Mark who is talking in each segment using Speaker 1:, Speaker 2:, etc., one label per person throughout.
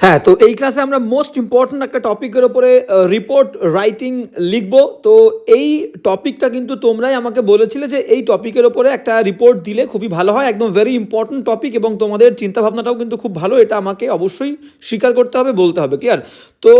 Speaker 1: হ্যাঁ তো এই ক্লাসে আমরা মোস্ট ইম্পর্ট্যান্ট একটা টপিকের ওপরে রিপোর্ট রাইটিং লিখব। তো এই টপিকটা কিন্তু তোমরাই আমাকে বলেছিলে যে এই টপিকের ওপরে একটা রিপোর্ট দিলে খুবই ভালো হয়। একদম ভেরি ইম্পর্ট্যান্ট টপিক এবং তোমাদের চিন্তাভাবনাটাও কিন্তু খুব ভালো, এটা আমাকে অবশ্যই স্বীকার করতে হবে, বলতে হবে ক্লিয়ার তো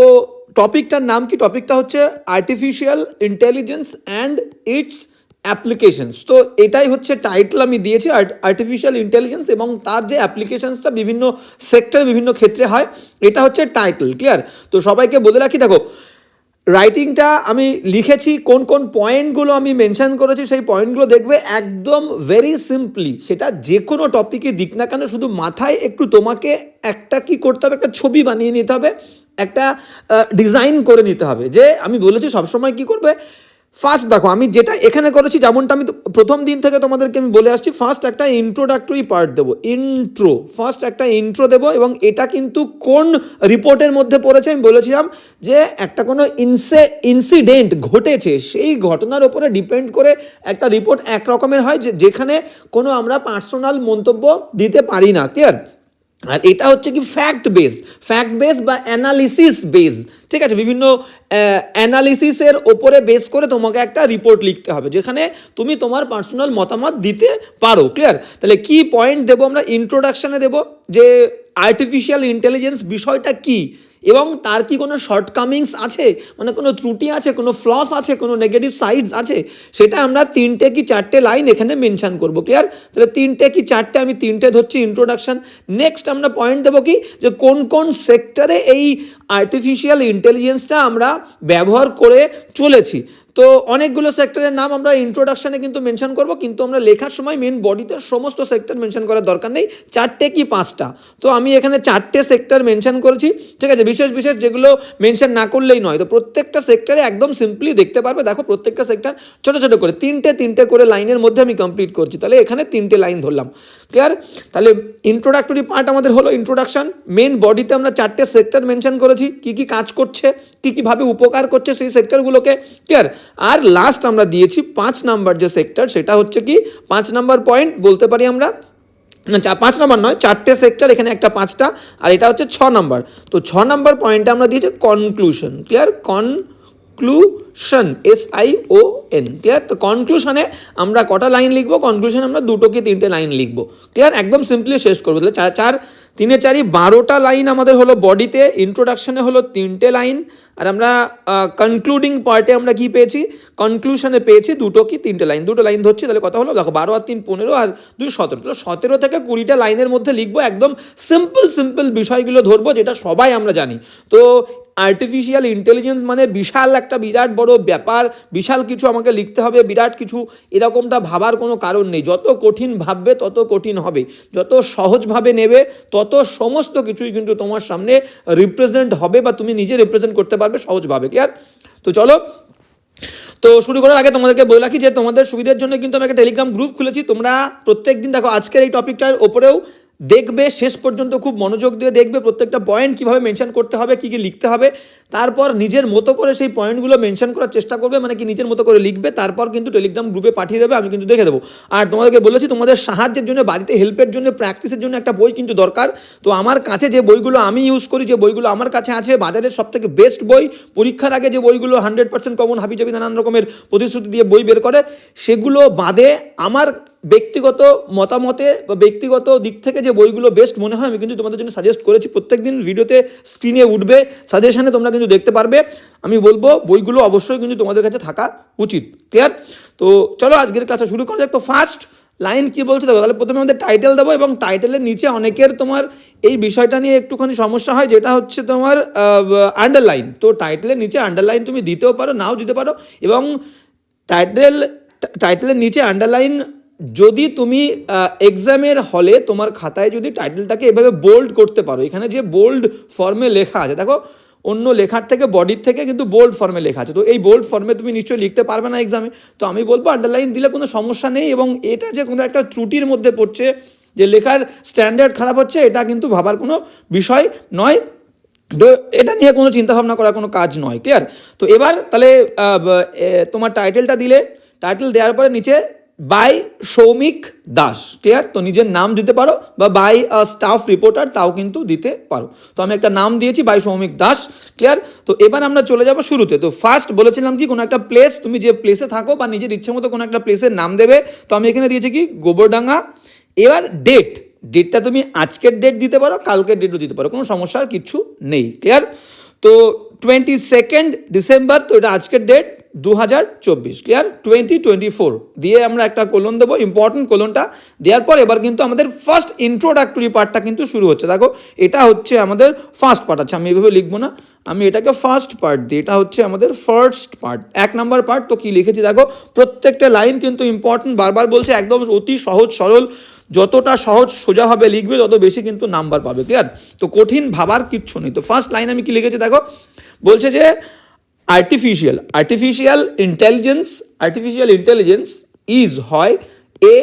Speaker 1: টপিকটার নাম কি? টপিকটা হচ্ছে artificial intelligence and its applications তো এটাই হচ্ছে টাইটেল আমি দিয়েছি আর্টিফিশিয়াল ইন্টেলিজেন্স এবং তার যে অ্যাপ্লিকেশনসটা বিভিন্ন সেক্টর বিভিন্ন ক্ষেত্রে হয়, এটা হচ্ছে টাইটেল ক্লিয়ার তো সবাইকে বলে রাখি, দেখো রাইটিংটা আমি লিখেছি, কোন কোন পয়েন্টগুলো আমি মেনশন করেছি, সেই পয়েন্টগুলো দেখবে একদম ভেরি সিম্পলি সেটা যে কোনো টপিকে দিক না কেন, শুধু মাথায় একটু তোমাকে একটা কি করতে হবে, একটা ছবি বানিয়ে নিতে হবে, একটা ডিজাইন করে নিতে হবে। যে আমি বলেছি সবসময় কি করবে? ফার্স্ট দেখো, আমি যেটা এখানে করেছি যেমনটা আমি প্রথম দিন থেকে তোমাদেরকে আমি বলে আসছি ফার্স্ট একটা ইন্ট্রোডাক্টরি পার্ট দেবো। ইন্ট্রো ফার্স্ট একটা ইন্ট্রো দেবো এবং এটা কিন্তু কোন রিপোর্টের মধ্যে পড়েছে আমি বলেছিলাম যে একটা কোনো ইনসে ইনসিডেন্ট ঘটেছে, সেই ঘটনার ওপরে ডিপেন্ড করে একটা রিপোর্ট এক রকমের হয় যেখানে কোনো আমরা পার্সোনাল মন্তব্য দিতে পারি না ক্লিয়ার আর এটা হচ্ছে কি ফ্যাক্ট বেস ফ্যাক্ট বেস বা অ্যানালিসিস বেস ঠিক আছে? বিভিন্ন অ্যানালিসিসের ওপরে বেস করে তোমাকে একটা রিপোর্ট লিখতে হবে, যেখানে তুমি তোমার পার্সোনাল মতামত দিতে পারো ক্লিয়ার তাহলে কি পয়েন্ট দেবো আমরা? ইন্ট্রোডাকশানে দেবো যে আর্টিফিশিয়াল ইন্টেলিজেন্স বিষয়টা কি? এবং তার কি কোনো শর্টকামিংস আছে? মানে কোনো ত্রুটি আছে? কোনো ফ্লস আছে? কোনো নেগেটিভ সাইডস আছে? সেটা আমরা তিনটে কি চারটে লাইন এখানে মেনশান করব ক্লিয়ার তাহলে তিনটে কি চারটে? আমি তিনটে ধরছি ইন্ট্রোডাকশান নেক্সট আমরা পয়েন্ট দেবো কি? যে কোন কোন সেক্টরে এই আর্টিফিশিয়াল ইন্টেলিজেন্সটা আমরা ব্যবহার করে চলেছি। তো অনেকগুলো সেক্টরের নাম আমরা ইন্ট্রোডাকশনে কিন্তু মেনশন করব, কিন্তু আমরা লেখার সময় মেন বডিতে সমস্ত সেক্টর মেনশন করার দরকার নেই, চারটে কি পাঁচটা? তো আমি এখানে চারটে সেক্টর মেনশন করেছি, ঠিক আছে? বিশেষ বিশেষ যেগুলো মেনশন না করলেই নয়। তো প্রত্যেকটা সেক্টরে একদম সিম্পলি দেখতে পারবে, দেখো প্রত্যেকটা সেক্টর ছোট ছোট করে, তিনটে তিনটে করে লাইনের মধ্যে আমি কমপ্লিট করছি। তাহলে এখানে তিনটে লাইন ধরলাম। ক্লিয়ার তাহলে ইন্ট্রোডাক্টরি পার্ট আমাদের হলো ইন্ট্রোডাকশন মেন বডিতে আমরা চারটে সেক্টর মেনশন করেছি। কি কি কাজ করছে, কি কীভাবে উপকার করছে সেই সেক্টরগুলোকে ক্লিয়ার আর লাস্ট আমরা দিয়েছি পাঁচ নাম্বার যে সেক্টর সেটা হচ্ছে কি? পাঁচ নাম্বার পয়েন্ট বলতে পারি আমরা, না, চা, পাঁচ নাম্বার নয়, চারটে সেক্টর এখানে একটা পাঁচটা, আর এটা হচ্ছে ছ নাম্বার তো ছ নাম্বার পয়েন্টটা আমরা দিয়েছি conclusion clear conclusion S I O N clear তো কনক্লুশনে আমরা কটা লাইন লিখব? কনক্লুশনে আমরা দুটো কি তিনটে লাইন লিখব। ক্লিয়ার একদম সিম্পলি শেষ করব। তাহলে চার চার, তিনে চারি বারোটা লাইন আমাদের হলো বডিতে ইন্ট্রোডাকশনে হলো তিনটে লাইন আর আমরা কনক্লুডিং পার্টে আমরা কি পেয়েছি? কনক্লুশনে পেয়েছি দুটো কি তিনটে লাইন দুটো লাইন ধরছি, তাহলে কথা হলো, দেখো বারো আর তিন পনেরো আর দুই সতেরো। তাহলে সতেরো থেকে কুড়িটা লাইনের মধ্যে লিখব, একদম সিম্পল সিম্পল বিষয়গুলো ধরবো, যেটা সবাই আমরা জানি। তো আর্টিফিশিয়াল ইন্টেলিজেন্স মানে বিশাল একটা বিরাট বড় ব্যাপার। বিশাল কিছু আমাকে লিখতে হবে, বিরাট কিছু এরকমটা ভাবার কোনো কারণ নেই। যত কঠিন ভাববে, তত কঠিন হবে। যত সহজভাবে নেবে, তত সমস্ত কিছুই কিন্তু তোমার সামনে রিপ্রেজেন্ট হবে বা তুমি নিজে রিপ্রেজেন্ট করতে পারবে সহজভাবে ক্লিয়ার তো চলো। তো শুরু করার আগে তোমাদেরকে বলে রাখি যে তোমাদের সুবিধার জন্য কিন্তু আমি একটা টেলিগ্রাম গ্রুপ খুলেছি। তোমরা প্রত্যেক দিন দেখো, আজকের এই টপিকটার ওপরেও দেখবে, শেষ পর্যন্ত খুব মনোযোগ দিয়ে দেখবে প্রত্যেকটা পয়েন্ট কীভাবে মেনশন করতে হবে, কী কী লিখতে হবে। তারপর নিজের মতো করে সেই পয়েন্টগুলো মেনশন করার চেষ্টা করবে মানে কি নিজের মতো করে লিখবে, তারপর কিন্তু টেলিগ্রাম গ্রুপে পাঠিয়ে দেবে, আমি কিন্তু দেখে দেবো। আর তোমাদেরকে বলেছি, তোমাদের সাহায্যের জন্য, বাড়িতে হেল্পের জন্য প্র্যাকটিসের জন্য একটা বই কিন্তু দরকার। তো আমার কাছে যে বইগুলো আমি ইউজ করি, যে বইগুলো আমার কাছে আছে, বাজারের সব থেকে বেস্ট বই, পরীক্ষার আগে যে বইগুলো হান্ড্রেড পার্সেন্ট কমন হাবি হাবিজাবি নানান রকমের প্রতিশ্রুতি দিয়ে বই বের করে, সেগুলো বাদে আমার ব্যক্তিগত মতামতে বা ব্যক্তিগত দিক থেকে যে বইগুলো বেস্ট মনে হয়, আমি কিন্তু তোমাদের জন্য সাজেস্ট করেছি। প্রত্যেকদিন ভিডিওতে স্ক্রিনে উঠবে। সাজেশনে তোমরা কিন্তু দেখতে পারবে। আমি বলব, বইগুলো অবশ্যই কিন্তু তোমাদের কাছে থাকা উচিত। ক্লিয়ার তো চলো আজকের ক্লাসটা শুরু করা যাক। তো ফার্স্ট লাইন কি বলছে? দেখো, তাহলে প্রথমে আমাদের টাইটেল দেবো এবং টাইটেলের নিচে অনেকের তোমার এই বিষয়টা নিয়ে একটুখানি সমস্যা হয়, যেটা হচ্ছে তোমার আন্ডারলাইন তো টাইটেলের নিচে আন্ডারলাইন তুমি দিতেও পারো, নাও দিতে পারো এবং টাইটেল টাইটেলের নিচে আন্ডারলাইন যদি তুমি এক্সামের হলে তোমার খাতায় যদি টাইটেলটাকে এভাবে বোল্ড করতে পারো, এখানে যে বোল্ড ফর্মে লেখা আছে, দেখো অন্য লেখার থেকে বডির থেকে কিন্তু বোল্ড ফর্মে লেখা আছে। তো এই বোল্ড ফর্মে তুমি নিশ্চয়ই লিখতে পারবে না এক্সামে তো আমি বলব আন্ডারলাইন দিলে কোনো সমস্যা নেই এবং এটা যে কোনো একটা ত্রুটির মধ্যে পড়ছে, যে লেখার স্ট্যান্ডার্ড খারাপ হচ্ছে, এটা কিন্তু ভাবার কোনো বিষয় নয়। এটা নিয়ে কোনো চিন্তাভাবনা করার কোনো কাজ নয় ক্লিয়ার তো এবার তাহলে তোমার টাইটেলটা দিলে। টাইটেল দেওয়ার পরে নিচে বাই সৌমিক দাস ক্লিয়ার তো নিজের নাম দিতে পারো বা বাই স্টাফ রিপোর্টার তাও কিন্তু দিতে পারো। তো আমি একটা নাম দিয়েছি বাই সৌমিক দাস ক্লিয়ার তো এবার আমরা চলে যাব শুরুতে। তো ফার্স্ট বলেছিলাম কি, কোনো একটা প্লেস তুমি যে প্লেসে থাকো বা নিজের ইচ্ছে মতো কোনো একটা প্লেসের নাম দেবে, তো আমি এখানে দিয়েছি কি, গোবরডাঙ্গা। এবার ডেট ডেটটা তুমি আজকের ডেট দিতে পারো, কালকের ডেটও দিতে পারো, কোনো সমস্যার কিছু নেই ক্লিয়ার তো টোয়েন্টি সেকেন্ড ডিসেম্বর তো এটা আজকের ডেট দু হাজার চব্বিশ ক্লিয়ার টোয়েন্টি টোয়েন্টি ফোর দিয়ে আমরা একটা কোলন দেবো ইম্পর্টেন্ট কোলনটা দেওয়ার পর এবার কিন্তু আমাদের ফার্স্ট ইন্ট্রোডাক্টরি পার্টটা কিন্তু শুরু হচ্ছে। দেখো, এটা হচ্ছে আমাদের ফার্স্ট পার্ট আছে, আমি এভাবে লিখব না। আমি এটাকে ফার্স্ট পার্ট দিই, এটা হচ্ছে আমাদের ফার্স্ট পার্ট এক নাম্বার পার্ট তো কি লিখেছি? দেখো, প্রত্যেকটা লাইন কিন্তু ইম্পর্টেন্ট বারবার বলছে, একদম অতি সহজ, সরল। যতটা সহজ সোজা হবে লিখবে, তত বেশি কিন্তু নাম্বার পাবে ক্লিয়ার তো কঠিন ভাবার কিচ্ছু নেই। তো ফার্স্ট লাইন আমি কি লিখেছি দেখো? বলছে যে artificial artificial intelligence artificial intelligence is হয় এ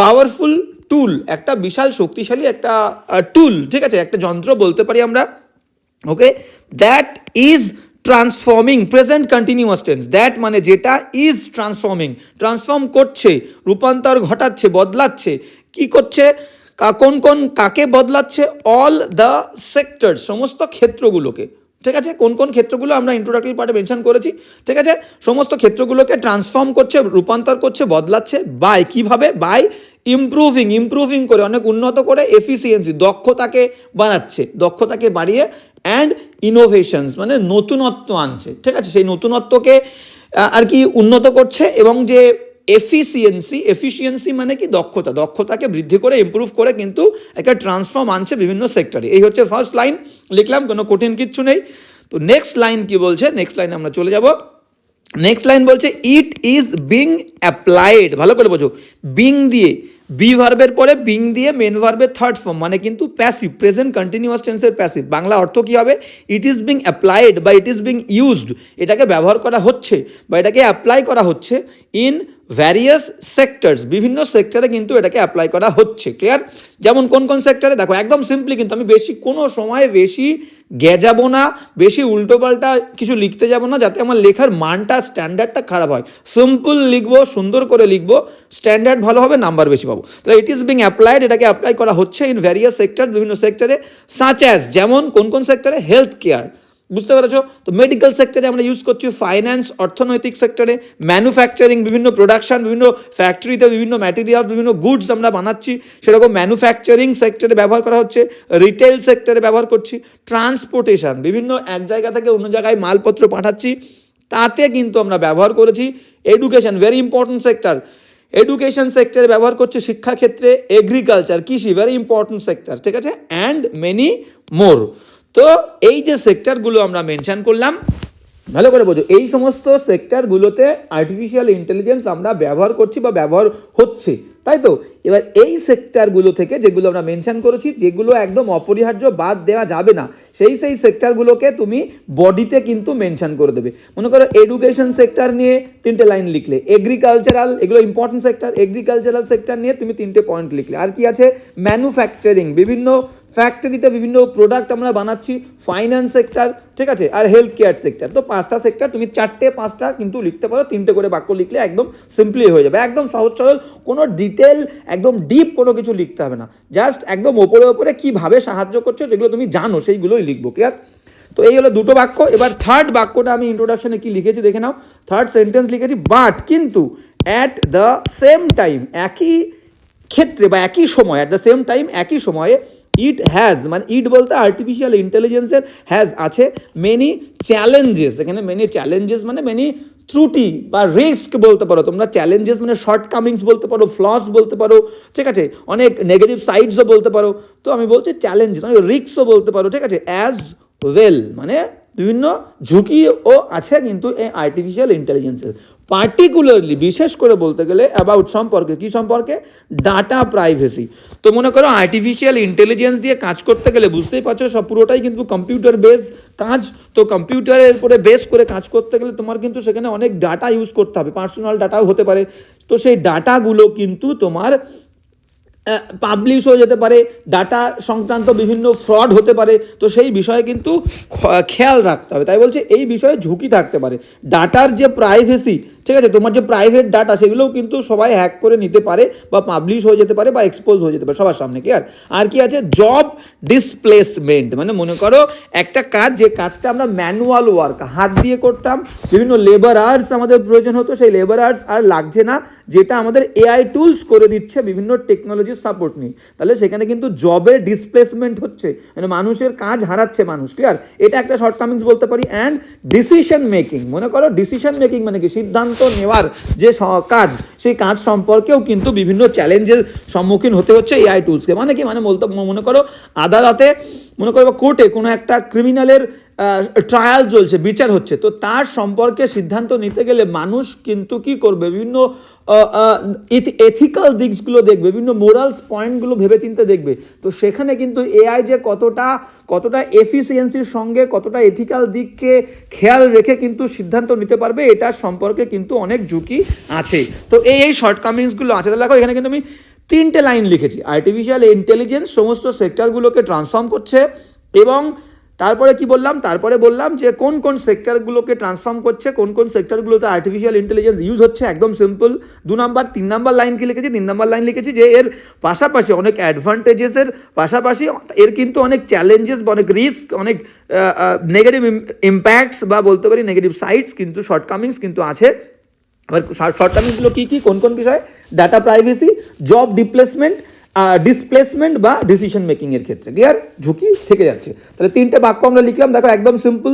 Speaker 1: পাওয়ারফুল টুল একটা বিশাল শক্তিশালী একটা টুল ঠিক আছে? একটা যন্ত্র বলতে পারি আমরা okay that is transforming present continuous tense that মানে যেটা ইজ ট্রান্সফর্মিং ট্রান্সফর্ম করছে, রূপান্তর ঘটাচ্ছে, বদলাচ্ছে কি করছে? কোন কোন, কাকে বদলাচ্ছে? অল দ্য সেক্টর সমস্ত ক্ষেত্রগুলোকে। ঠিক আছে? কোন কোন ক্ষেত্রগুলো আমরা ইন্ট্রোডাক্টরি পার্টে মেনশন করেছি? ঠিক আছে? সমস্ত ক্ষেত্রগুলোকে ট্রান্সফর্ম করছে, রূপান্তর করছে, বদলাচ্ছে বাই কীভাবে? বাই ইমপ্রুভিং ইমপ্রুভিং করে, অনেক উন্নত করে এফিসিয়েন্সি দক্ষতাকে বাড়াচ্ছে। দক্ষতাকে বাড়িয়ে অ্যান্ড ইনোভেশনস মানে নতুনত্ব আনছে। ঠিক আছে? সেই নতুনত্বকে আর কি উন্নত করছে এবং যে এফিসিয়েন্সি এফিসিয়েন্সি মানে কি? দক্ষতা। দক্ষতাকে বৃদ্ধি করে ইমপ্রুভ করে কিন্তু একটা ট্রান্সফর্ম আনছে বিভিন্ন সেক্টরে এই হচ্ছে ফার্স্ট লাইন লিখলাম, কোনো কঠিন কিচ্ছু নেই। তো নেক্সট লাইন কি বলছে? নেক্সট লাইন আমরা চলে যাব। নেক্সট লাইন বলছে ইট ইজ বিং অ্যাপ্লাইড ভালো করে বোঝো। বিং দিয়ে বি ভার্বের পরে বিং দিয়ে মেন ভার্বের থার্ড ফর্ম মানে কিন্তু প্যাসিভ প্রেজেন্ট কন্টিনিউয়াস টেন্সের প্যাসিভ বাংলা অর্থ কী হবে? ইট ইজ বিং অ্যাপ্লাইড বা ইট ইজ বিং ইউজড এটাকে ব্যবহার করা হচ্ছে বা এটাকে অ্যাপ্লাই করা হচ্ছে ইন ভ্যারিয়াস সেক্টরস বিভিন্ন সেক্টরে কিন্তু এটাকে অ্যাপ্লাই করা হচ্ছে ক্লিয়ার যেমন কোন কোন সেক্টরে দেখো, একদম সিম্পলি কিন্তু আমি বেশি, কোনো সময় বেশি গেজাবো না, বেশি উল্টোপাল্টা কিছু লিখতে যাব না, যাতে আমার লেখার মানটা স্ট্যান্ডার্ডটা খারাপ হয়। সিম্পল লিখব, সুন্দর করে লিখব স্ট্যান্ডার্ড ভালো হবে নাম্বার বেশি পাবো। তাহলে ইট ইজ বিং অ্যাপ্লাইড এটাকে অ্যাপ্লাই করা হচ্ছে ইন ভ্যারিয়াস সেক্টর বিভিন্ন সেক্টরে সাচ অ্যাজ যেমন কোন কোন সেক্টরে হেলথ কেয়ার বুঝতে পেরেছ? তো মেডিকেল সেক্টরে আমরা ইউজ করছি ফাইন্যান্স অর্থনৈতিক সেক্টরে ম্যানুফ্যাকচারিং বিভিন্ন প্রোডাকশন বিভিন্ন ফ্যাক্টরিতে বিভিন্ন ম্যাটেরিয়াল বিভিন্ন গুডস আমরা বানাচ্ছি। সেরকম ম্যানুফ্যাকচারিং সেক্টরে ব্যবহার করা হচ্ছে রিটেল সেক্টরে ব্যবহার করছি ট্রান্সপোর্টেশন বিভিন্ন এক জায়গা থেকে অন্য জায়গায় মালপত্র পাঠাচ্ছি, তাতে কিন্তু আমরা ব্যবহার করেছি। Education very important sector education সেক্টরে ব্যবহার করছে শিক্ষাক্ষেত্রে এগ্রিকালচার কৃষি ভেরি ইম্পর্টেন্ট সেক্টর ঠিক আছে? অ্যান্ড মেনি মোর তো এই যে সেক্টরগুলো আমরা মেনশন করলাম, ভালো করে বোঝো, এই সমস্ত সেক্টরগুলোতে আর্টিফিশিয়াল ইন্টেলিজেন্স আমরা ব্যবহার করছি বা ব্যবহার হচ্ছে, তাই তো? এবার এই সেক্টরগুলো থেকে যেগুলো আমরা মেনশন করেছি, যেগুলো একদম অপরিহার্য বাদ দেওয়া যাবে না, সেই সেই সেক্টরগুলোকে তুমি বডিতে কিন্তু মেনশন করে দেবে। মনে করো এডুকেশন সেক্টর নিয়ে তিনটে লাইন লিখলে এগ্রিকালচারাল এগুলো ইম্পর্টেন্ট সেক্টর এগ্রিকালচারাল সেক্টর নিয়ে তুমি তিনটে পয়েন্ট লিখলে, আর কি আছে? ম্যানুফ্যাকচারিং বিভিন্ন ফ্যাক্টরিতে বিভিন্ন প্রোডাক্ট আমরা বানাচ্ছি ফাইন্যান্স সেক্টর ঠিক আছে? আর হেলথ কেয়ার সেক্টর তো পাঁচটা সেক্টর তুমি চারটে, পাঁচটা কিন্তু লিখতে পারো, তিনটে করে বাক্য লিখলে একদম সিম্পলি হয়ে যাবে। একদম সহজ সরল, কোনো ডিটেল একদম ডিপ কোনো কিছু লিখতে হবে না। জাস্ট একদম ওপরে ওপরে কীভাবে সাহায্য করছে যেগুলো তুমি জানো, সেইগুলোই লিখব ক্লিয়ার তো এই হলো দুটো বাক্য। এবার থার্ড বাক্যটা আমি ইন্ট্রোডাকশনে কি লিখেছি দেখে নাও। থার্ড সেন্টেন্স লিখেছি বাট কিন্তু অ্যাট দ্য সেম টাইম একই ক্ষেত্রে বা একই সময় অ্যাট দ্য সেম টাইম একই সময়ে ইট হ্যাজ মানে ইট বলতে আর্টিফিশিয়াল ইন্টেলিজেন্সের হ্যাজ আছে মেনি চ্যালেঞ্জেস এখানে মেনি চ্যালেঞ্জেস মানে মেনি ত্রুটি বা রিস্ক বলতে পারো, তোমরা চ্যালেঞ্জেস মানে শর্টকামিংস বলতে পারো ফ্লস বলতে পারো, ঠিক আছে? অনেক নেগেটিভ সাইডসও বলতে পারো, তো আমি বলছি চ্যালেঞ্জেস অনেক রিস্কও বলতে পারো, ঠিক আছে? অ্যাজ ওয়েল মানে বিভিন্ন ঝুঁকিও আছে কিন্তু এই আর্টিফিশিয়াল ইন্টেলিজেন্সের পার্টিকুলারলি বিশেষ করে বলতে গেলে অ্যাবাউট সম্পর্কে, কি সম্পর্কে? ডাটা প্রাইভেসি তো মনে করো আর্টিফিশিয়াল ইন্টেলিজেন্স দিয়ে কাজ করতে গেলে বুঝতেই পারছ, সব পুরোটাই কিন্তু কম্পিউটার বেস কাজ। তো কম্পিউটারের উপরে বেস করে কাজ করতে গেলে তোমার কিন্তু সেখানে অনেক ডাটা ইউজ করতে হবে পার্সোনাল ডাটাও হতে পারে। তো সেই ডাটাগুলো কিন্তু তোমার পাবলিশ হয়ে যেতে পারে ডাটা সংক্রান্ত বিভিন্ন ফ্রড হতে পারে। তো সেই বিষয়ে কিন্তু খেয়াল রাখতে হবে। তাই বলছে, এই বিষয়ে ঝুঁকি থাকতে পারে। ডাটার যে প্রাইভেসি ঠিক আছে, তোমার যে প্রাইভেট ডাটা সেগুলোও কিন্তু সবাই হ্যাক করে নিতে পারে বা পাবলিশ হয়ে যেতে পারে বা এক্সপোজ হয়ে যেতে পারে, সবার সামনে কি আর আর কি আছে? জব ডিসপ্লেসমেন্ট মানে মনে করো একটা কাজ, যে কাজটা আমরা ম্যানুয়াল ওয়ার্ক হাত দিয়ে করতাম, বিভিন্ন লেবার আর্টস আমাদের প্রয়োজন হতো, সেই লেবার আর্টস আর লাগছে না, যেটা আমাদের এআই টুলস করে দিচ্ছে বিভিন্ন টেকনোলজির সাপোর্ট নিয়ে। তাহলে সেখানে কিন্তু জবের ডিসপ্লেসমেন্ট হচ্ছে মানে মানুষের কাজ হারাচ্ছে মানুষ ক্লিয়ার এটা একটা শর্ট কামিংস বলতে পারি অ্যান্ড ডিসিশন মেকিং মনে করো ডিসিশন মেকিং মানে কি? সিদ্ধান্ত নেওয়ার যে কাজ, সেই কাজ সম্পর্কেও কিন্তু বিভিন্ন চ্যালেঞ্জের সম্মুখীন হতে হচ্ছে এআই টুলসকে মানে কি? মানে বলতে মনে করো, আদালতে, মনে করো কোর্টে কোনো একটা ক্রিমিনালের ট্রায়াল চলছে, বিচার হচ্ছে। তো তার সম্পর্কে সিদ্ধান্ত নিতে গেলে মানুষ কিন্তু কি করবে? বিভিন্ন এথিক্যাল দিকগুলো দেখবে, বিভিন্ন মোরালস পয়েন্টগুলো ভেবেচিন্তে দেখবে। তো সেখানে কিন্তু এআই যে কতটা কতটা এফিসিয়েন্সির সঙ্গে, কতটা এথিক্যাল দিককে খেয়াল রেখে কিন্তু সিদ্ধান্ত নিতে পারবে, এটার সম্পর্কে কিন্তু অনেক ঝুঁকি আছে। তো এই এই শর্টকামিংসগুলো আছে। তাহলে দেখো, এখানে কিন্তু আমি তিনটে লাইন লিখেছি। আর্টিফিশিয়াল ইন্টেলিজেন্স সমস্ত সেক্টরগুলোকে ট্রান্সফর্ম করছে এবং তারপরে কি বললাম? তারপরে বললাম যে কোন কোন সেক্টরগুলোকে ট্রান্সফর্ম করছে, কোন কোন সেক্টরগুলোতে আর্টিফিশিয়াল ইন্টেলিজেন্স ইউজ হচ্ছে, একদম সিম্পল দু নাম্বার, তিন নাম্বার লাইন কি লিখেছি? তিন নাম্বার লাইন লিখেছি যে এর পাশাপাশি অনেক অ্যাডভান্টেজেসের পাশাপাশি এর কিন্তু অনেক চ্যালেঞ্জেস বা অনেক রিস্ক অনেক নেগেটিভ ইম্প্যাক্টস বা বলতে পারি নেগেটিভ সাইডস কিন্তু শর্টকামিংস কিন্তু আছে। এবার শর্টকামিংসগুলো কী কী? কোন কোন বিষয়? Data privacy job displacement displacement বা ডিসিশন মেকিং এর ক্ষেত্রে। ক্লিয়ার ঝুঁকি থেকে যাচ্ছে। তাহলে তিনটে বাক্য আমরা লিখলাম। দেখো, একদম সিম্পল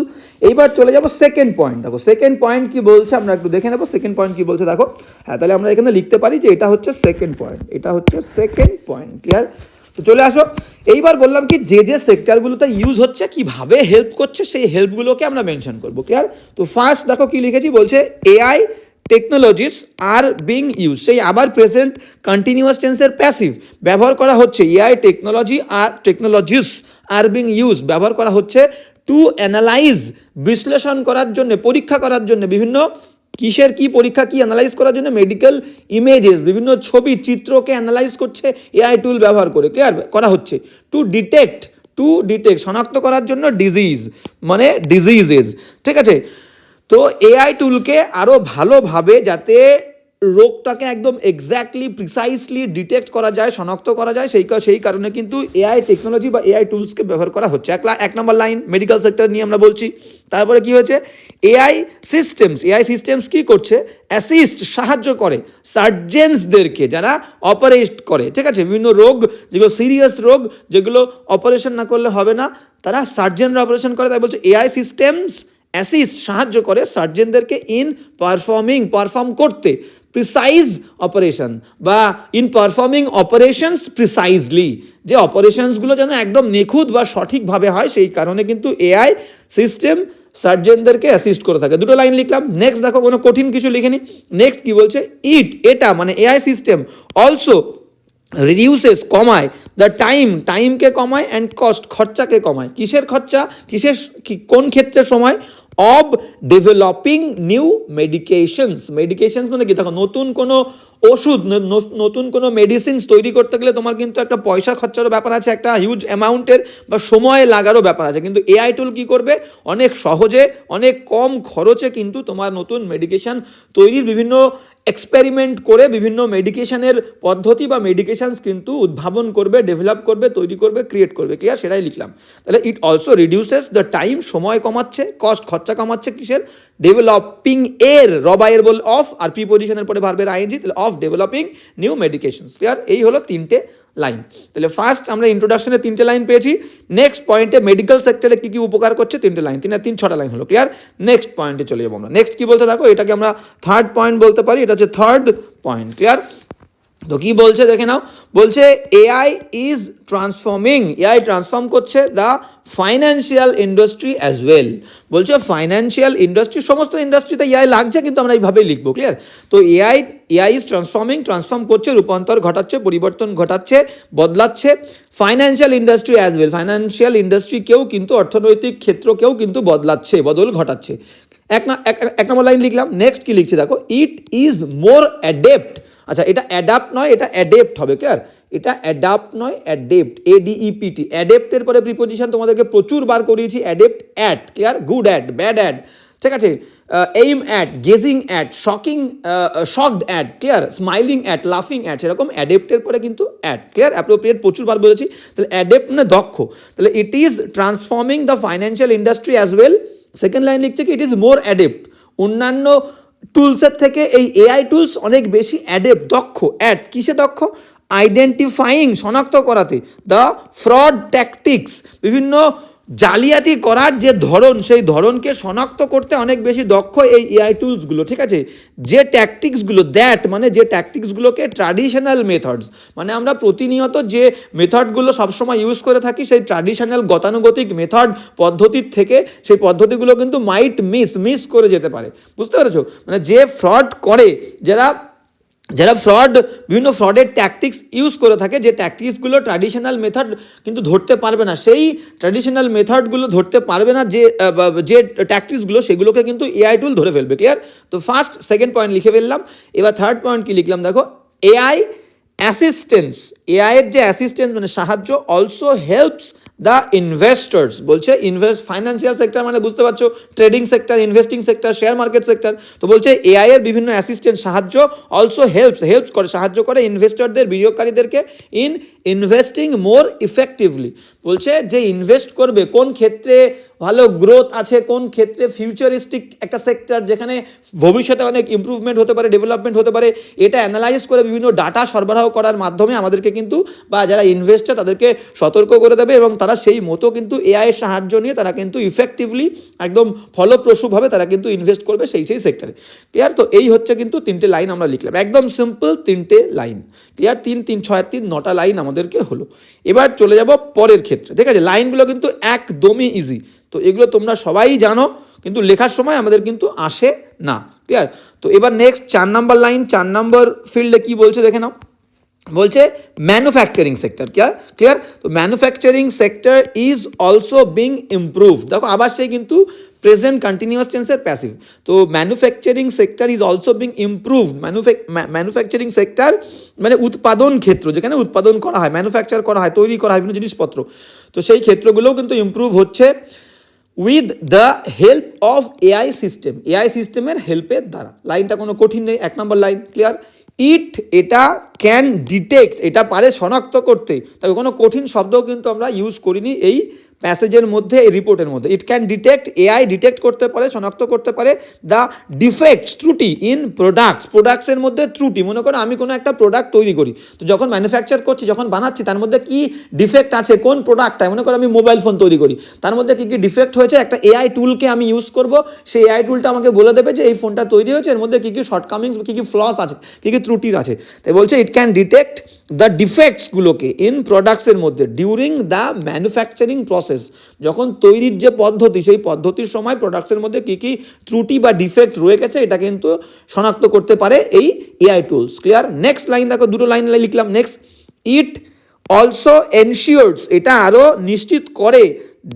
Speaker 1: এইবার চলে যাব সেকেন্ড পয়েন্ট দেখো সেকেন্ড পয়েন্ট কি বলছে? আমরা একটু দেখে নেব। সেকেন্ড পয়েন্ট কি বলছে? দেখো হ্যাঁ তাহলে আমরা এখানে লিখতে পারি যে এটা হচ্ছে সেকেন্ড পয়েন্ট এটা হচ্ছে সেকেন্ড পয়েন্ট ক্লিয়ার তো চলে আসো। এইবার বললাম কি, যে যে সেক্টরগুলোতে ইউজ হচ্ছে, কীভাবে হেল্প করছে, সেই হেল্পগুলোকে আমরা মেনশন করব। ক্লিয়ার তো ফার্স্ট দেখো কি লিখেছি? বলছে AI technologies are being use সেই আবার প্রেজেন্ট কন্টিনিউয়াস টেন্সের প্যাসিভ ব্যবহার করা হচ্ছে। AI technology are technologies are being use ব্যবহার করা হচ্ছে টু অ্যানালাইজ বিশ্লেষণ করার জন্য, পরীক্ষা করার জন্য, বিভিন্ন কিসের কি পরীক্ষা, কি অ্যানালাইজ করার জন্য মেডিকেল ইমেজেস বিভিন্ন ছবি, চিত্রকে অ্যানালাইজ করছে এআই টুল ব্যবহার করে। ক্লিয়ার করা হচ্ছে। টু ডিটেক্ট টু ডিটেক্ট শনাক্ত করার জন্য ডিজিজ মানে ডিজিজেস ঠিক আছে? তো এআই টুলকে আরও ভালোভাবে যাতে রোগটাকে একদম এক্স্যাক্টলি প্রিসাইসলি ডিটেক্ট করা যায়, শনাক্ত করা যায়, সেই সেই কারণে কিন্তু এআই টেকনোলজি বা এআই টুলসকে ব্যবহার করা হচ্ছে। এক লা- এক নম্বর লাইন মেডিকেল সেক্টর নিয়ে আমরা বলছি। তারপরে কি হয়েছে? এআই সিস্টেমস এআই সিস্টেমস কি করছে? অ্যাসিস্ট সাহায্য করে সার্জেন্সদেরকে যারা অপারেট করে। ঠিক আছে? বিভিন্ন রোগ, যেগুলো সিরিয়াস রোগ, যেগুলো অপারেশন না করলে হবে না, তারা সার্জেনরা অপারেশন করে, তাই বলছে এআই সিস্টেমস অ্যাসিস্ট সাহায্য করে সার্জেনদেরকে ইন পারফর্মিং পারফর্ম করতে প্রিসাইজ অপারেশন বা ইন পারফর্মিং অপারেশনস প্রিসাইজলি যে অপারেশনসগুলো যেন একদম নিখুঁত বা সঠিকভাবে হয়, সেই কারণে কিন্তু এআই সিস্টেম সার্জেনদেরকে অ্যাসিস্ট করে থাকে। দুটো লাইন লিখলাম। নেক্সট দেখো, কোনো কঠিন কিছু লিখিনি। নেক্সট কি বলছে? ইট এটা মানে এআই সিস্টেম অলসো রিডিউসেস কমায়। দ্য টাইম টাইমকে কমায় অ্যান্ড কস্ট খরচাকে কমায়। কিসের খরচা? কিসের কোন ক্ষেত্রে সময়? Of developing new medications medications মানে কি? দেখো, নতুন কোনো ওষুধ নতুন কোনো মেডিসিনস তৈরি করতে গেলে তোমার কিন্তু একটা পয়সা খরচারও ব্যাপার আছে, একটা হিউজ অ্যামাউন্টের বা সময় লাগারও ব্যাপার আছে। কিন্তু এআই টুল কী করবে? অনেক সহজে, অনেক কম খরচে কিন্তু তোমার নতুন মেডিকেশন তৈরির বিভিন্ন এক্সপেরিমেন্ট করে বিভিন্ন মেডিকেশনের পদ্ধতি বা মেডিকেশানস কিন্তু উদ্ভাবন করবে ডেভেলপ করবে, তৈরি করবে ক্রিয়েট করবে। ক্লিয়ার সেটাই লিখলাম। তাহলে it also reduces the time সময় কমাচ্ছে কস্ট খরচা কমাচ্ছে কিসের? ডেভেলপিং এর রবায়ের বল অফ আর প্রি পজিশনের পরে ভার্বের আইএনজি তাহলে of developing new medications clear এই হলো তিনটে লাইন তাহলে ফার্স্ট আমরা ইন্ট্রোডাকশনে তিনটে লাইন পেয়েছি। নেক্সট পয়েন্টে মেডিকেল সেক্টরে কী কী উপকার করছে? তিনটে লাইন তিন আর তিন, ছটা লাইন হলো ক্লিয়ার নেক্সট পয়েন্টে চলে যাব আমরা। নেক্সট কী বলতে থাকো এটাকে আমরা থার্ড পয়েন্ট বলতে পারি। এটা হচ্ছে থার্ড পয়েন্ট ক্লিয়ার তো কি বলছে দেখে নাও, বলছে AI is transforming AI transform করছে the financial industry as well বলছে ফাইন্যান্সিয়াল ইন্ডাস্ট্রি সমস্ত ইন্ডাস্ট্রিতে এআই লাগছে কিন্তু আমরা এইভাবেই লিখব ক্লিয়ার তো AI AI is transforming transform করছে, রূপান্তর ঘটাচ্ছে, পরিবর্তন ঘটাচ্ছে, বদলাচ্ছে financial industry as well financial ইন্ডাস্ট্রিকেও কিন্তু, অর্থনৈতিক ক্ষেত্রকেও কিন্তু বদলাচ্ছে, বদল ঘটাচ্ছে। এক না, এক নম্বর লাইন লিখলাম নেক্সট কি লিখছে দেখো? ইট ইজ মোর অ্যাডেপ্ট আচ্ছা এটা অ্যাডাপ্ট নয়, এটা অ্যাডেপ্ট হবে ক্লিয়ার এটা অ্যাডাপ্ট নয় অ্যাডেপ্ট এ ডিইপিটি অ্যাডেপ্টের পরে প্রিপোজিশন তোমাদেরকে প্রচুর বার করিয়েছি adept at clear good at bad at ঠিক আছে? Aim at gazing at shocking shocked at clear smiling at লাফিং অ্যাট সেরকম অ্যাডেপ্টের পরে কিন্তু অ্যাড ক্লিয়ার অ্যাপ্রোপ্রিয়েট প্রচুর বার বলেছি, তাহলে অ্যাডেপ্ট মানে দক্ষ। তাহলে it is transforming the financial industry as well second line লিখছে কি? ইট ইজ মোর অ্যাডেপ্ট অন্যান্য টুলসের থেকে এই এআই টুলস অনেক বেশি অ্যাডেপ দক্ষ। অ্যাড কিসে দক্ষ? আইডেন্টিফাইং শনাক্ত করাতে। দ্য ফ্রড ট্যাকটিক্স বিভিন্ন জালিয়াতি করার যে ধরন, সেই ধরনকে শনাক্ত করতে অনেক বেশি দক্ষ এই এআই টুলসগুলো ঠিক আছে? যে ট্যাকটিক্সগুলো দ্যাট মানে যে ট্যাকটিক্সগুলোকে ট্র্যাডিশনাল মেথডস মানে আমরা প্রতিনিয়ত যে মেথডগুলো সবসময় ইউজ করে থাকি, সেই ট্র্যাডিশনাল গতানুগতিক মেথড পদ্ধতির থেকে, সেই পদ্ধতিগুলো কিন্তু মাইট মিস মিস করে যেতে পারে। বুঝতে পেরেছ? মানে যে ফ্রড করে, যারা যারা ফ্রড বিভিন্ন ফ্রডের ট্যাকটিক্স ইউজ করে থাকে, যে ট্যাকটিক্সগুলো ট্র্যাডিশনাল মেথড কিন্তু ধরতে পারবে না। সেই ট্র্যাডিশনাল মেথডগুলো ধরতে পারবে না, যে যে ট্যাকটিক্সগুলো সেগুলোকে কিন্তু এআই টুল ধরে ফেলবে ক্লিয়ার তো ফার্স্ট সেকেন্ড পয়েন্ট লিখে ফেললাম। এবার থার্ড পয়েন্ট কি লিখলাম? দেখো এআই অ্যাসিস্ট্যান্স এআইয়ের যে অ্যাসিস্ট্যান্স মানে সাহায্য অলসো হেল্পস দ্য ইনভেস্টার্স বলছে ইনভেস্ট ফাইন্যান্সিয়াল সেক্টর মানে বুঝতে পারছ trading sector investing sector share market sector তো বলছে এআই এর বিভিন্ন অ্যাসিস্ট্যান্ট সাহায্য অলসো হেল্পস হেল্পস করে, সাহায্য করে ইনভেস্টরদের বিনিয়োগকারীদেরকে ইন ইনভেস্টিং মোর ইফেক্টিভলি বলছে যে ইনভেস্ট করবে, কোন ক্ষেত্রে ভালো গ্রোথ আছে, কোন ক্ষেত্রে ফিউচারিস্টিক একটা সেক্টর যেখানে ভবিষ্যতে অনেক ইমপ্রুভমেন্ট হতে পারে ডেভেলপমেন্ট হতে পারে, এটা অ্যানালাইজ করে বিভিন্ন ডাটা সরবরাহ করার মাধ্যমে আমাদেরকে কিন্তু বা যারা ইনভেস্টার তাদেরকে সতর্ক করে দেবে এবং তারা সেই মতো কিন্তু এআইয়ের সাহায্য নিয়ে তারা কিন্তু ইফেক্টিভলি একদম ফলপ্রসূভাবে তারা কিন্তু ইনভেস্ট করবে সেই সেই সেক্টরে ক্লিয়ার তো এই হচ্ছে কিন্তু তিনটে লাইন আমরা লিখলাম। একদম সিম্পল তিনটে লাইন ক্লিয়ার তিন তিন, ছয়, তিন, নটা লাইন আমাদেরকে হলো। এবার চলে যাব পরের ক্ষেত্রে। ঠিক আছে? লাইনগুলো কিন্তু একদমই ইজি তো এগুলো তোমরা সবাই জানো, কিন্তু লেখার সময় আমাদের কিন্তু আসে না। ক্লিয়ার তো এবার নেক্সট চার নাম্বার লাইন চার নাম্বার ফিল্ডে কি বলছে দেখে নাও। বলছে ম্যানুফ্যাকচারিং সেক্টর ক্লিয়ার ক্লিয়ার তো manufacturing sector is also being improve দেখো, আবার সেই কিন্তু প্রেজেন্ট কন্টিনিউয়াস টেন্সের প্যাসিভ তো manufacturing sector is also being improve manufacturing sector মানে উৎপাদন ক্ষেত্র, যেখানে উৎপাদন করা হয় ম্যানুফ্যাকচার করা হয়, তৈরি করা হয় বিভিন্ন জিনিসপত্র। তো সেই ক্ষেত্রগুলোও কিন্তু ইমপ্রুভ হচ্ছে with the help of AI system AI সিস্টেমের হেল্পের দ্বারা। লাইনটা কোনো কঠিন নেই, এক নম্বর লাইন ক্লিয়ার ইট এটা ক্যান ডিটেক্ট এটা পারে শনাক্ত করতে। তবে কোনো কঠিন শব্দও কিন্তু আমরা ইউজ করিনি এই প্যাসেজের মধ্যে, এই রিপোর্টের মধ্যে। It can detect AI detect করতে পারে, শনাক্ত করতে পারে দ্য ডিফেক্টস ত্রুটি ইন প্রোডাক্টস প্রোডাক্টসের মধ্যে ত্রুটি। মনে করো আমি কোনো একটা প্রোডাক্ট তৈরি করি। তো যখন ম্যানুফ্যাকচার করছি, যখন বানাচ্ছি, তার মধ্যে কি ডিফেক্ট আছে, কোন প্রোডাক্টটায় মনে করো আমি মোবাইল ফোন তৈরি করি। তার মধ্যে কী কী ডিফেক্ট হয়েছে? একটা এআই টুলকে আমি ইউজ করব। সেই এআই টুলটা আমাকে বলে দেবে যে এই ফোনটা তৈরি হয়েছে। এর মধ্যে কী কী শর্টকামিংস কী কী ফ্লস আছে, কী কী ত্রুটি আছে। তাই বলছে ইট ক্যান ডিটেক্ট দ্য ডিফেক্টসগুলোকে ইন প্রোডাক্টসের মধ্যে ডিউরিং দ্য ম্যানুফ্যাকচারিং প্রসেস যখন তৈরির যে পদ্ধতি, সেই পদ্ধতির সময় প্রোডাক্টসের মধ্যে কী কী ত্রুটি বা ডিফেক্ট রয়ে গেছে এটা কিন্তু শনাক্ত করতে পারে এই AI tools clear next line দেখো, দুটো লাইন লিখলাম। নেক্সট ইট অলসো এনশিওরস এটা আরও নিশ্চিত করে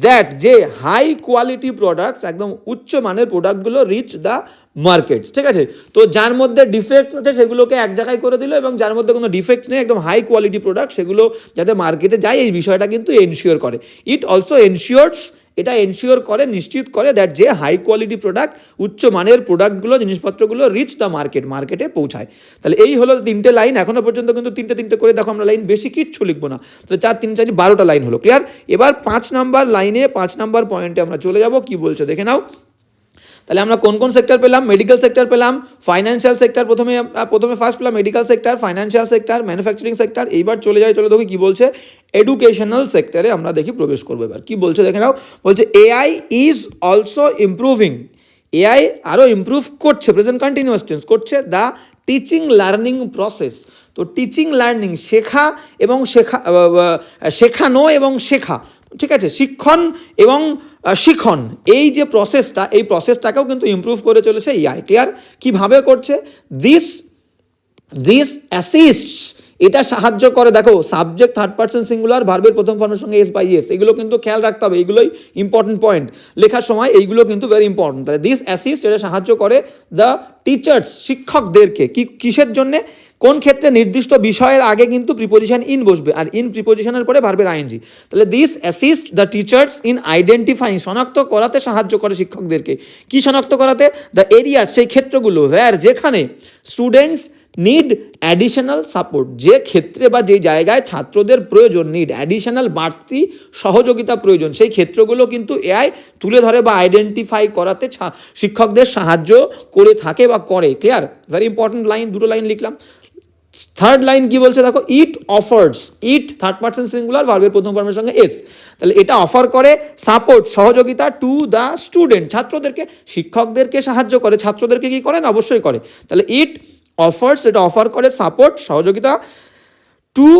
Speaker 1: দ্যাট যে হাই কোয়ালিটি প্রোডাক্টস একদম উচ্চ মানের প্রোডাক্টগুলো রিচ দ্য মার্কেটস ঠিক আছে? তো যার মধ্যে ডিফেক্ট আছে সেগুলোকে এক জায়গায় করে দিল এবং যার মধ্যে কোনো ডিফেক্ট নেই, একদম হাই কোয়ালিটি প্রোডাক্ট সেগুলো যাতে মার্কেটে যায়, এই বিষয়টা কিন্তু এনশিওর করে। ইট অলসো এনশিওরস এটা এনশিওর করে, নিশ্চিত করে দ্যাট যে হাই কোয়ালিটি প্রোডাক্ট উচ্চ মানের প্রোডাক্টগুলো জিনিসপত্রগুলো রিচ দ্য মার্কেট মার্কেটে পৌঁছায়। তাহলে এই হলো তিনটে লাইন এখনও পর্যন্ত কিন্তু তিনটে তিনটে করে দেখো আমরা লাইন বেশি কিচ্ছু লিখব না। তো চার, তিন, চারি, বারোটা লাইন হলো ক্লিয়ার এবার পাঁচ নাম্বার লাইনে পাঁচ নাম্বার পয়েন্টে আমরা চলে যাব, কি বলছে দেখে নাও। তাহলে আমরা কোন কোন সেক্টর পেলাম? মেডিকেল সেক্টর পেলাম ফাইন্যান্সিয়াল সেক্টর প্রথমে প্রথমে ফার্স্ট পেলাম medical sector financial sector manufacturing sector এইবার চলে যাই, চলে দেখি কি বলছে। এডুকেশনাল সেক্টরে আমরা দেখি প্রবেশ করব এবার। কি বলছে দেখে নাও? বলছে AI is also improving AI আরও ইমপ্রুভ করছে প্রেজেন্ট কন্টিনিউয়াস টেন্স করছে দ্য টিচিং লার্নিং প্রসেস তো টিচিং লার্নিং শেখা এবং শেখা শেখানো এবং শেখা। ঠিক আছে, শিক্ষণ এবং শিখন, এই যে প্রসেসটা এই প্রসেসটাকেও কিন্তু ইম্প্রুভ করে চলেছে এআই ক্লিয়ার কীভাবে করছে? দিস দিস অ্যাসিস্টস এটা সাহায্য করে, দেখো সাবজেক্ট থার্ড পার্সন সিঙ্গুলার ভার্বের প্রথম ফর্মের সঙ্গে এস বাই এস এগুলো কিন্তু খেয়াল রাখতে হবে, এগুলোই ইম্পর্টেন্ট পয়েন্ট লেখার সময় এইগুলো কিন্তু ভেরি ইম্পর্টেন্ট তাহলে দিস অ্যাসিস্ট এটা সাহায্য করে দ্য টিচার্স শিক্ষকদেরকে, কি, কিসের জন্যে? কোন ক্ষেত্রে নির্দিষ্ট বিষয়ের আগে কিন্তু প্রিপোজিশন ইন বসবে, আর ইন প্রিপোজিশনের পরে ভার্বের আইএনজি তাহলে this assist the teachers in identifying শনাক্ত করাতে সাহায্য করে শিক্ষকদেরকে। কি শনাক্ত করাতে? দ্য এরিয়া সেই ক্ষেত্রগুলো ওয়্যার যেখানে স্টুডেন্টস নিড অ্যাডিশনাল সাপোর্ট যে ক্ষেত্রে বা যে জায়গায় ছাত্রদের প্রয়োজন নিড অ্যাডিশনাল বাড়তি সহযোগিতা প্রয়োজন, সেই ক্ষেত্রগুলো কিন্তু এআই তুলে ধরে বা আইডেন্টিফাই করাতে শিক্ষকদের সাহায্য করে থাকে বা করে। ক্লিয়ার ভেরি ইম্পর্টেন্ট লাইন দুটো লাইন লিখলাম। থার্ড লাইন কি বলছে দেখো? It offers it third person singular ভার্বের প্রথম ফর্মের সঙ্গে এস তাহলে এটা অফার করে সাপোর্ট সহযোগিতা টু দ্য স্টুডেন্ট ছাত্রদেরকে, শিক্ষকদেরকে সাহায্য করে। ছাত্রদেরকে কি করে না অবশ্যই করে। তাহলে ইট অফার্স এটা অফার করে সাপোর্ট সহযোগিতা টু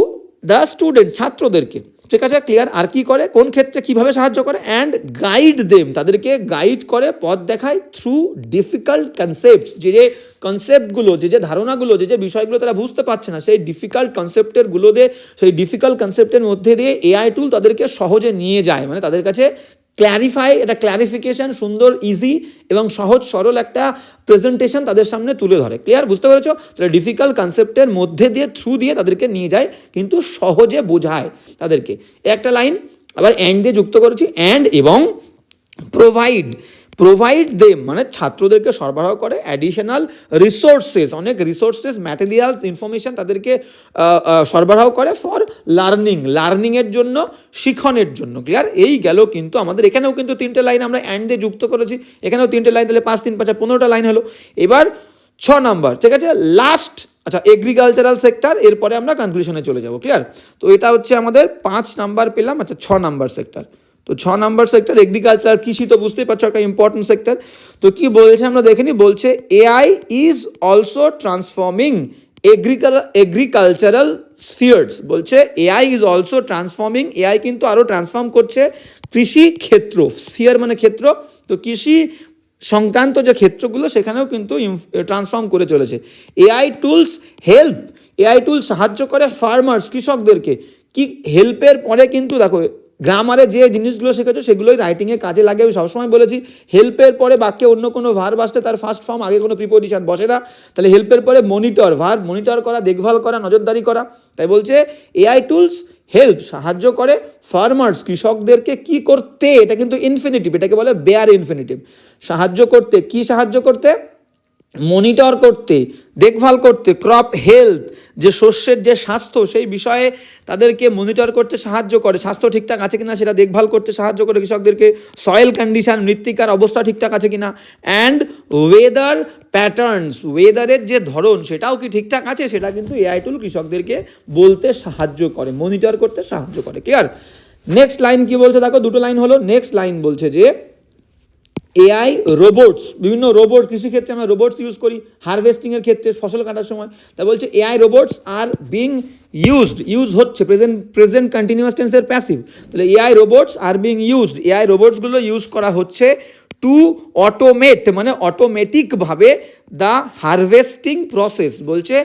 Speaker 1: দ্য স্টুডেন্ট ছাত্রদেরকে। ঠিক আছে ক্লিয়ার আর কি করে? কোন ক্ষেত্রে কীভাবে সাহায্য করে? অ্যান্ড গাইড দেম তাদেরকে গাইড করে, পথ দেখায় থ্রু ডিফিকাল্ট কনসেপ্টস যে যে কনসেপ্টগুলো যে যে ধারণাগুলো, যে যে বিষয়গুলো তারা বুঝতে পারছে না, সেই ডিফিকাল্ট কনসেপ্টেরগুলো দিয়ে, সেই ডিফিকাল্ট কনসেপ্টের মধ্যে দিয়ে এআই টুল তাদেরকে সহজে নিয়ে যায়। মানে তাদের কাছে ক্ল্যারিফাই এটা ক্ল্যারিফিকেশান সুন্দর ইজি এবং সহজ, সরল একটা প্রেজেন্টেশন তাদের সামনে তুলে ধরে। ক্লিয়ার বুঝতে পেরেছ? তাহলে ডিফিকাল্ট কনসেপ্টের মধ্যে দিয়ে থ্রু দিয়ে তাদেরকে নিয়ে যায়, কিন্তু সহজে বোঝায় তাদেরকে। একটা লাইন আবার অ্যান্ড দিয়ে যুক্ত করেছি অ্যান্ড এবং প্রোভাইড প্রোভাইড দেম মানে ছাত্রদেরকে সরবরাহ করে অ্যাডিশনাল রিসোর্সেস অনেক রিসোর্সেস ম্যাটেরিয়ালস ইনফরমেশন তাদেরকে সরবরাহ করে ফর লার্নিং লার্নিংয়ের জন্য শিখনের জন্য ক্লিয়ার এই গেল কিন্তু আমাদের, এখানেও কিন্তু তিনটে লাইন আমরা অ্যান্ড দিয়ে যুক্ত করেছি, এখানেও তিনটে লাইন তাহলে পাঁচ, তিন, পাঁচা পনেরোটা লাইন হলো। এবার ছ নাম্বার ঠিক আছে? লাস্ট আচ্ছা এগ্রিকালচারাল সেক্টর এরপরে আমরা কনক্লুশনে চলে যাব ক্লিয়ার তো এটা হচ্ছে আমাদের পাঁচ নাম্বার পেলাম আচ্ছা ছ নাম্বার সেক্টর তো ছ নাম্বার সেক্টর এগ্রিকালচার কৃষি তো বুঝতেই পারছ একটা ইম্পর্টেন্ট সেক্টর তো কি বলছে আমরা দেখেনি বলছে AI is also transforming agricul agricultural spheres বলছে AI is also transforming AI কিন্তু আরও ট্রান্সফর্ম করছে কৃষি ক্ষেত্র স্ফিয়ার মানে ক্ষেত্র। তো কৃষি সংক্রান্ত যে ক্ষেত্রগুলো, সেখানেও কিন্তু ট্রান্সফর্ম করে চলেছে। AI tools help AI tool সাহায্য করে ফার্মার্স কৃষকদেরকে। কি হেল্পের পরে কিন্তু দেখো গ্রামারে যে জিনিসগুলো শেখাচ্ছ সেগুলোই রাইটিংয়ে কাজে লাগে। আমি সবসময় বলেছি হেল্পের পরে বাক্যে অন্য কোনো ভার আসলে তার ফার্স্ট ফর্ম আগে কোনো প্রিপোজিশন বসে না। তাহলে হেল্পের পরে মনিটর ভার মনিটর করা, দেখভাল করা, নজরদারি করা। তাই বলছে এআই টুলস হেল্প সাহায্য করে ফার্মার্স কৃষকদেরকে কি করতে, এটা কিন্তু ইনফিনিটিভ এটাকে বলে বেয়ার ইনফিনিটিভ সাহায্য করতে, কি সাহায্য করতে? মনিটর করতে, দেখভাল করতে ক্রপ হেলথ যে শস্যের যে স্বাস্থ্য, সেই বিষয়ে তাদেরকে মনিটর করতে সাহায্য করে। স্বাস্থ্য ঠিকঠাক আছে কিনা সেটা দেখভাল করতে সাহায্য করে কৃষকদেরকে। সয়েল কন্ডিশন মৃত্তিকার অবস্থা ঠিকঠাক আছে কিনা। অ্যান্ড ওয়েদার প্যাটার্নস ওয়েদারের যে ধরন, সেটাও কি ঠিকঠাক আছে? সেটা কিন্তু এআই টুল কৃষকদেরকে বলতে সাহায্য করে মনিটর করতে সাহায্য করে। ক্লিয়ার নেক্সট লাইন কি বলছে? দেখো, দুটো লাইন হলো। নেক্সট লাইন বলছে যে এআই রোবটস বিভিন্ন রোবট কৃষিক্ষেত্রে আমরা রোবটস ইউজ করি হারভেস্টিংয়ের ক্ষেত্রে, ফসল কাটার সময়। তা বলছে AI robots are being used use হচ্ছে প্রেজেন্ট প্রেজেন্ট কন্টিনিউয়াস টেন্সের প্যাসিভ তাহলে AI robots are being used AI রোবটসগুলো use করা হচ্ছে টু অটোমেট মানে অটোমেটিকভাবে দ্য হারভেস্টিং প্রসেস বলছে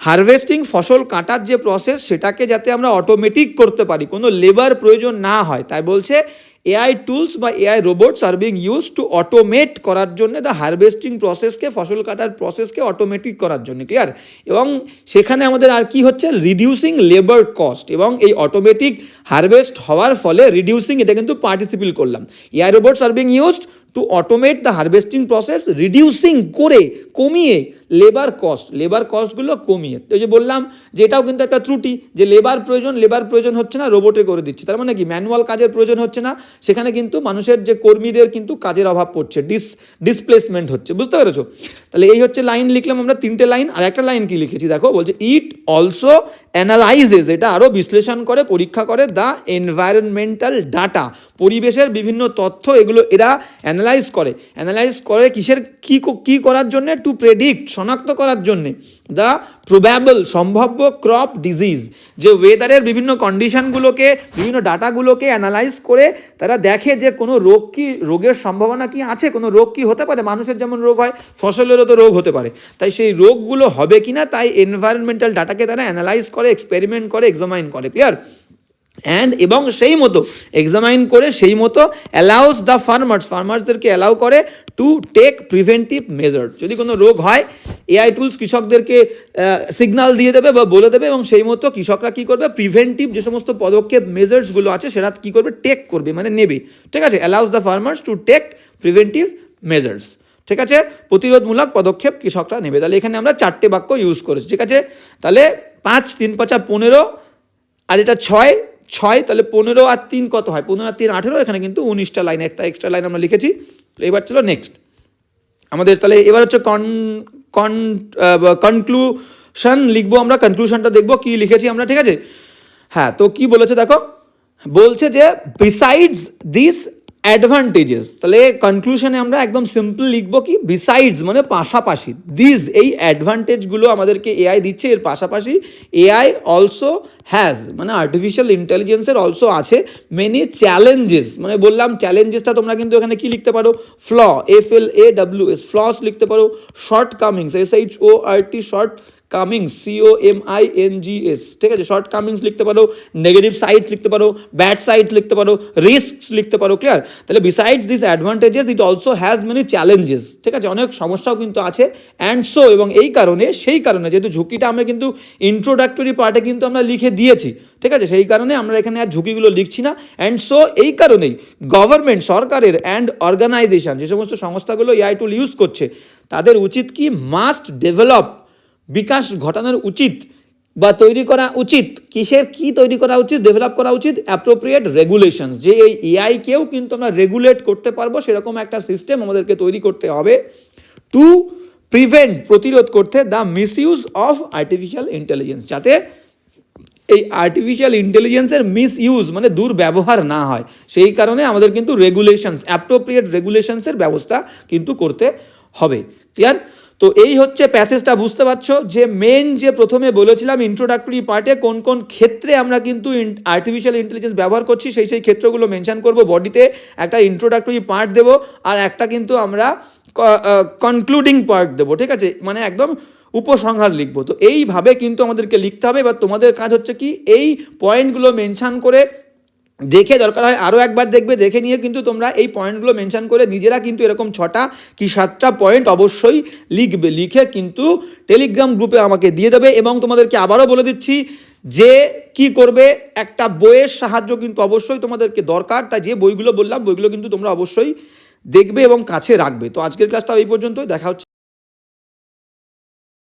Speaker 1: হারভেস্টিং ফসল কাটার যে প্রসেস সেটাকে যাতে আমরা অটোমেটিক করতে পারি, কোনো লেবার প্রয়োজন না হয়। তাই বলছে এআই টুলস বা AI robots are being use to automate করার জন্য দ্য হারভেস্টিং প্রসেসকে ফসল কাটার প্রসেসকে অটোমেটিক করার জন্য ক্লিয়ার এবং সেখানে আমাদের আর কি হচ্ছে? রিডিউসিং লেবার কস্ট এবং এই অটোমেটিক হারভেস্ট হওয়ার ফলে রিডিউসিং এটা কিন্তু পার্টিসিপেট করলাম। AI robots are being used to automate the harvesting process reducing করে কমিয়ে লেবার কস্ট লেবার কস্টগুলো কমিয়ে। এই যে বললাম যে এটাও কিন্তু একটা ত্রুটি যে লেবার প্রয়োজন লেবার প্রয়োজন হচ্ছে না রোবটে করে দিচ্ছে। তার মানে কি? ম্যানুয়াল কাজের প্রয়োজন হচ্ছে না, সেখানে কিন্তু মানুষের যে কর্মীদের কিন্তু কাজের অভাব পড়ছে ডিস ডিসপ্লেসমেন্ট হচ্ছে। বুঝতে পেরেছ? তাহলে এই হচ্ছে লাইন লিখলাম আমরা, তিনটে লাইন আর একটা লাইন কি লিখেছি? দেখো, বলছে ইট অলসো অ্যানালাইজেস এটা আরও বিশ্লেষণ করে, পরীক্ষা করে দ্য এনভায়রনমেন্টাল ডাটা পরিবেশের বিভিন্ন তথ্য, এগুলো এরা অ্যানালাইজ করে। অ্যানালাইজ করে কিসের, কী কী করার জন্য? টু প্রেডিক্ট শনাক্ত করার জন্যে দ্য প্রোব্যাবল সম্ভাব্য ক্রপ ডিজিজ, যে ওয়েদারের বিভিন্ন কন্ডিশনগুলোকে, বিভিন্ন ডাটাগুলোকে অ্যানালাইজ করে তারা দেখে যে কোনো রোগ কি, রোগের সম্ভাবনা কি আছে, কোনো রোগ কি হতে পারে, মানুষের যেমন রোগ হয়, ফসলেরও তো রোগ হতে পারে। তাই সেই রোগগুলো হবে কি না তাই এনভায়রনমেন্টাল ডাটাকে তারা অ্যানালাইজ করে এক্সপেরিমেন্ট করে এক্সামাইন করে ক্লিয়ার অ্যান্ড এবং সেই মতো এক্সামাইন করে সেই মতো অ্যালাউস দ্য ফার্মার্স ফার্মার্সদেরকে অ্যালাউ করে টু টেক প্রিভেন্টিভ মেজার যদি কোনো রোগ হয় এআই টুলস কৃষকদেরকে সিগনাল দিয়ে দেবে বা বলে দেবে এবং সেই মতো কৃষকরা কী করবে? প্রিভেন্টিভ যে সমস্ত পদক্ষেপ মেজার্সগুলো আছে, সেটা কী করবে? টেক করবে মানে নেবে। ঠিক আছে? Allows the farmers to take preventive measures ঠিক আছে? প্রতিরোধমূলক পদক্ষেপ কৃষকরা নেবে। তাহলে এখানে আমরা চারটে বাক্য ইউজ করেছি। ঠিক আছে? তাহলে পাঁচ, তিন, পাঁচা, পনেরো, আর এটা ছয় ছয়, তাহলে পনেরো আর তিন কত হয়? পনেরো আর তিন, আঠেরো, এখানে কিন্তু উনিশটা লাইন, একটা এক্সট্রা লাইন আমরা লিখেছি। তো এবার চলো নেক্সট আমাদের তাহলে এবার হচ্ছে কন কন কনক্লুশন লিখব আমরা কনক্লুশনটা দেখব, কি লিখেছি আমরা, ঠিক আছে? হ্যাঁ তো কি বলেছে দেখো? বলছে যে বিসাইডস দিস অ্যাডভান্টেজেস তাহলে কনক্লুশনে আমরা একদম সিম্পল লিখব কি? বিসাইডস মানে পাশাপাশি। দিস এই অ্যাডভান্টেজগুলো আমাদেরকে এআই দিচ্ছে, এর পাশাপাশি এআই অলসো হ্যাজ মানে আর্টিফিশিয়াল ইন্টেলিজেন্সের অলসো আছে মেনি চ্যালেঞ্জেস মানে বললাম চ্যালেঞ্জেসটা তোমরা কিন্তু এখানে কি লিখতে পারো? Flaw F L A W S flaws লিখতে পারো। Shortcomings S H O R T shortcomings C O M I N G S ঠিক আছে? শর্ট কামিংস লিখতে পারো নেগেটিভ সাইডস লিখতে পারো ব্যাড সাইডস লিখতে পারো রিস্কস লিখতে পারো ক্লিয়ার তাহলে besides this advantages it also has many challenges ঠিক আছে? অনেক সমস্যাও কিন্তু আছে অ্যান্ড সো এবং এই কারণে, সেই কারণে, যেহেতু ঝুঁকিটা আমরা কিন্তু ইন্ট্রোডাক্টরি পার্টে কিন্তু আমরা লিখে দিয়েছি, ঠিক আছে? সেই কারণে আমরা এখানে আর ঝুঁকিগুলো লিখছি না অ্যান্ড সো এই কারণেই গভর্নমেন্ট সরকারের অ্যান্ড অর্গানাইজেশন যে সমস্ত সংস্থাগুলো এআই টুল ইউজ করছে, তাদের উচিত কি? মাস্ট ডেভেলপ বিকাশ ঘটানোর উচিত বা তৈরি করা উচিত? কিসের কি তৈরি করা উচিত ডেভেলপ করা উচিত? অ্যাপ্রোপ্রিয়েট রেগুলেশনস যে এই এআইকেও কিন্তু আমরা রেগুলেট করতে পারব, সেরকম একটা সিস্টেম আমাদেরকে তৈরি করতে হবে টু প্রিভেন্ট প্রতিরোধ করতে the misuse of artificial intelligence যাতে এই আর্টিফিশিয়াল ইন্টেলিজেন্সের মিস ইউজ মানে দুর্ব্যবহার না হয়। সেই কারণে আমাদের কিন্তু রেগুলেশনস অ্যাপ্রোপ্রিয়েট রেগুলেশনসের ব্যবস্থা কিন্তু করতে হবে। ক্লিয়ার তো এই হচ্ছে প্যাসেজটা, বুঝতে পারছ? যে মেন যে প্রথমে বলেছিলাম ইন্ট্রোডাক্টরি পার্টে কোন কোন ক্ষেত্রে আমরা কিন্তু আর্টিফিশিয়াল ইন্টেলিজেন্স ব্যবহার করছি, সেই সেই ক্ষেত্রগুলো মেনশন করব বডিতে একটা ইন্ট্রোডাক্টরি পার্ট দেবো আর একটা কিন্তু আমরা কনক্লুডিং পার্ট দেবো, ঠিক আছে? মানে একদম উপসংহার লিখব। তো এইভাবে কিন্তু আমাদেরকে লিখতে হবে। এবার তোমাদের কাজ হচ্ছে কি? এই পয়েন্টগুলো মেনশান করে দেখে দরকার হয় আরও একবার দেখবে, দেখে নিয়ে কিন্তু তোমরা এই পয়েন্টগুলো মেনশান করে নিজেরা কিন্তু এরকম ছটা কি সাতটা পয়েন্ট অবশ্যই লিখবে, লিখে কিন্তু টেলিগ্রাম গ্রুপে আমাকে দিয়ে দেবে এবং তোমাদেরকে আবারও বলে দিচ্ছি যে কি করবে, একটা বইয়ের সাহায্য কিন্তু অবশ্যই তোমাদেরকে দরকার। তাই যে বইগুলো বললাম, বইগুলো কিন্তু তোমরা অবশ্যই দেখবে এবং কাছে রাখবে। তো আজকের ক্লাসটা এই পর্যন্তই, দেখা হচ্ছে